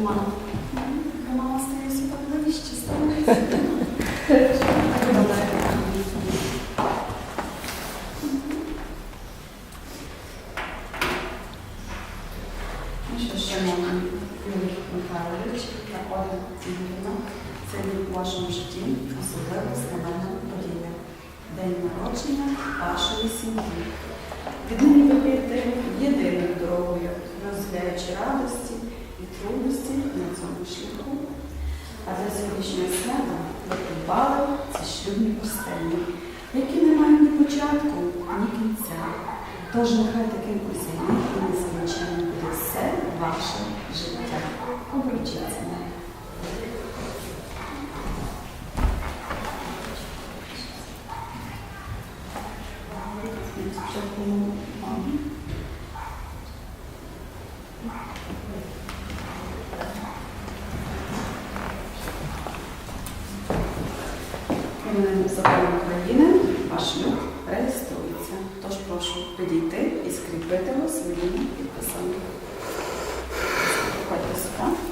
Мама. Мама стає сюди ближче, становиться. Ну що, Юрій Михайлович, проходимо цивільно. Це рік у вашому житті особливо знаменна подія. День народження вашої сім'ї. Віднині єдиною дорогою, розділяючи радості трудності на цьому шляху. А для сьогоднішнього свята ви придбали ці шлюбні пустелі, які не мають ні початку, ні кінця. Тож нехай таким осіннім і незвичайним буде все ваше життя. Обручіться нею. Спочатку Педите и скрипете в свирина и пасана. Пойте сега.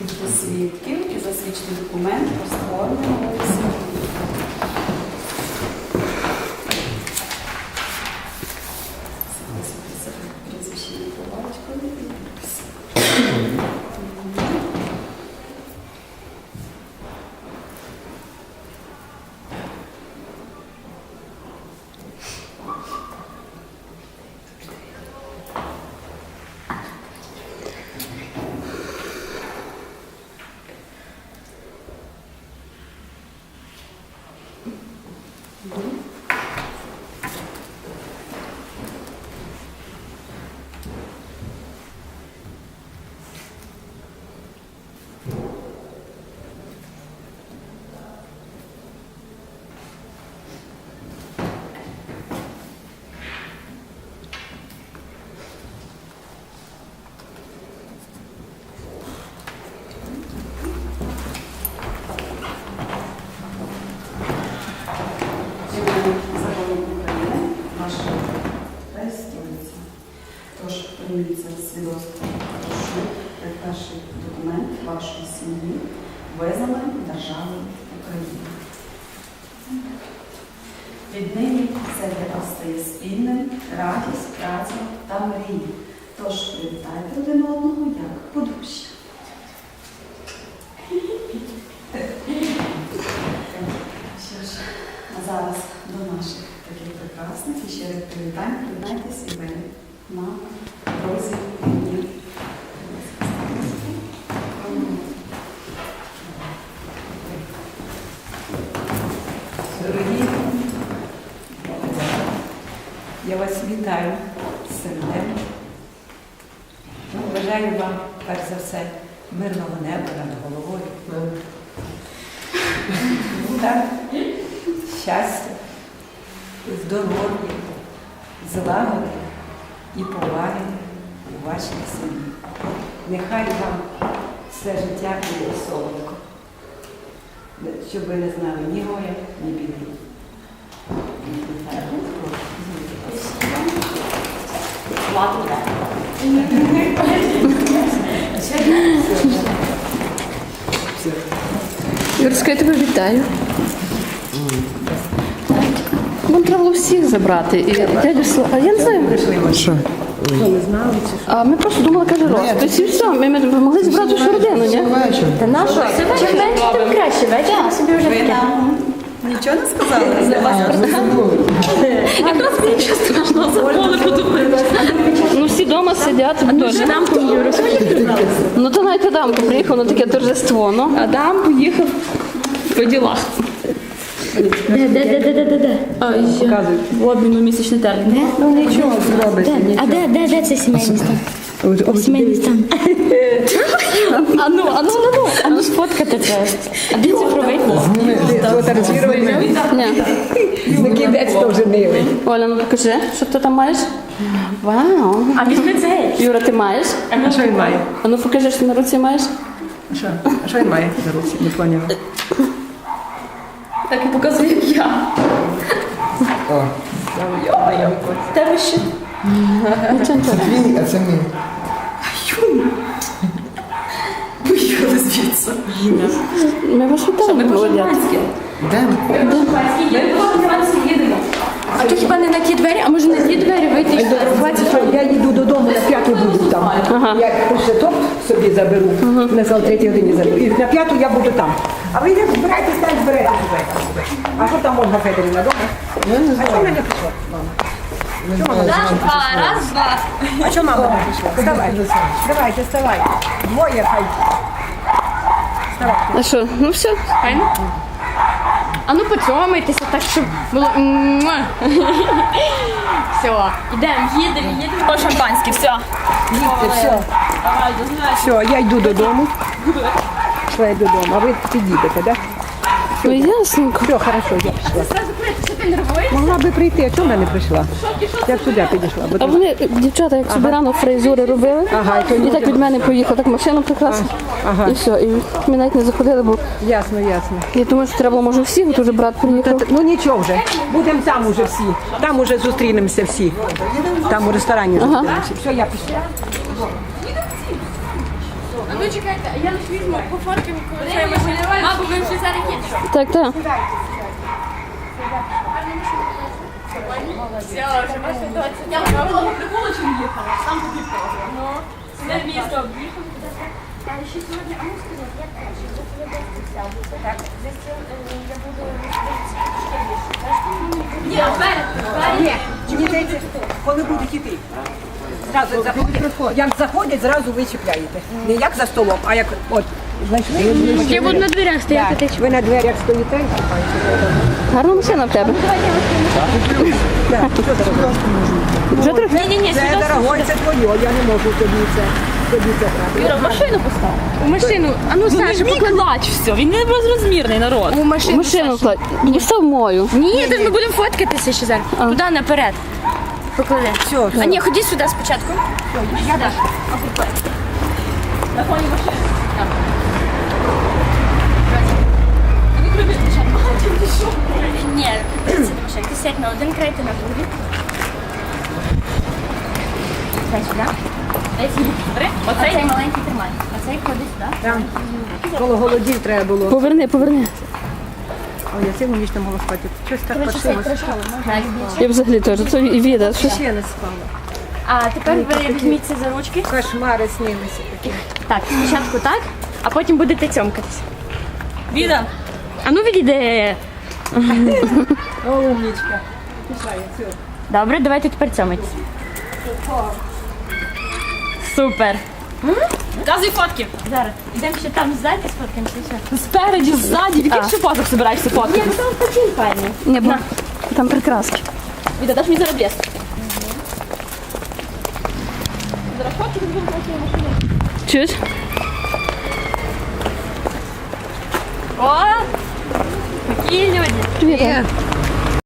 Зараз свідків і засвідчити документ про створення нової сім'ї. Записуйте прізвище ім'я, по батькові і підпис. Законом України ваша реєструється. Тож прийміть це свідоцтво шлюб як перший документ вашої сім'ї, визнаний державою України. Віднині це для вас стає спільним, радість, праця та мрії. Тож привітайте один одного як подружжя. Що ж, зараз до наших таких прекрасних і щирих привітань приєднайтесь і ви на дорозі рідні. Дорогі, я вас вітаю з цим днем. Ну, Бажаю вам, перш за все, мирного неба над головою. Так, щастя, здоров'я, злагоди і поваги у вашій сім'ї. Нехай вам все життя буде солодко, щоб ви не знали ні горя, ні біди. Юрська, я тебе вітаю. Нам треба було всіх забрати. І дядю Слава, а я не знаю. Що? А ми просто думали, каже, розпис і все. Ми, ми, ми могли зібрати всю родину, ні? Та нащо? Чим менше, тим краще. Вечір ми собі вже таке. Нічого не сказали? Якраз більше страшно забули подумати. Ну всі вдома сидять. Дуже. Адам поїхав. Ну то навіть Адамко приїхав на таке торжество, ну. Адам поїхав по ділах. Де, де, де, де, де, де, де? В обміну місячний термін. Де? Ну нічого зробить. А де, де, де це сімейний стан? Сімейний стан. А ну, а ну, ну, ну, а ну сфоткати це. А де цифровий? Ні. Кінець теж милий. Оля, ну покажи, що ти там маєш? Вау. А візьми цей. Юра, ти маєш? А що він має? А ну покажи, що ти на руці маєш. Що? А що він має на руці? Не поняла. Так і показує, як я. Тебе ще. Нічого. Твій, а це мій. Поїхали звідси. Ми вас вітаємо, молодець. Де? Ми по Франції їдемо. А то хіба не на ті двері, а може на ті двері вийти я їду додому, там. Я ще топ собі заберу, на зал третій годині заберу. І на п'яту я буду там. А ви йдете, збирайтесь там, збирайтесь сюди. А що там Ольга Федорівна дома? А що мене пішла? Раз, два, раз, два. А що мама не пішла? Вставай. Давайте, вставай. Двоє хай. А що? Ну все, файно. А ну поцьомайтеся так, щоб було. муа. Все, ідемо, їдемо, їдемо. По шампанське, все. Їдьте, все. Все, я йду додому. Пішла я додому, а ви підійдете, так? Ну ясненько. Все, хорошо, я пішла. Могла би прийти, а чому вона не прийшла? Я б сюди підійшла. Бо А вони, дівчата, як собі рано фрезури робили, Ага, і то і так від мене поїхала, так машину прекрасно. Ага. І все. І ми навіть не заходили, бо Ясно, ясно. я думаю, що треба було, може, всіх, бо дуже брат приїхав. Ну нічого вже. Будемо там уже всі. Там уже зустрінемося всі. Там у ресторані зустрінемося. Все, я пішла. А ну чекайте, а я лише візьму по фоткам, коли це машина. Мабо, ви вже зараз їдете. Так, так. Все, вже бачите, 20. Я вже було їхала. Сам тобі Ну, це місто об'їхав. Але ще сьогодні, а ну сказати, як краще, за тебе взяв. Так, е, я буду розбиратися ще більше. Ні, вперед, вперед. Ні, мені здається, коли будуть іти. Зразу заходять, як заходять, зразу ви чіпляєте. Не як за столом, а як от знайшли. Я буду на дверях стояти. Так, Ви на дверях стоїте. Гарна машина в тебе. Так, що ти робиш? Вже трохи. Ні, ні, ні, Це дорогой, це твоє, я не можу тобі це. Юра, машину постав. У машину. А ну, Саша, покладач все. Він не безрозмірний народ. У машину. Машину кладь. Постав мою. Ні, так ми будемо фоткатися ще зараз. Туди наперед. Поклади. Все, А ні, ході сюди спочатку. Я так. На фоні машини. Пішов. Ні. Ти сядь на один край, ти на другий. Сюди. Бери. Оцей маленький тримай. Оцей ходи сюди. Там коло голодів треба було. Поверни, поверни. Ой, я цілу ніч не могла спати. Щось так пошилося. Я взагалі теж. Це і віда. Щось. Ще не спала. А тепер ви візьміться за ручки. Кошмари снилися такі. Так, спочатку так, а потім будете цьомкатись. Віда. А ну відійди. О, умнічка. Добре, давайте тепер цьомитись. Супер. Показуй фотки. Зараз. Ідемо ще там ззаді сфоткаємося. ще. Спереді, ззаді, в яких ще позах збираєшся Ні, фоткати? ну там почин файний. Ні, бо там прикраски. Віда, даш мені зараз без. Чуєш? О! Такі люди. Привіт.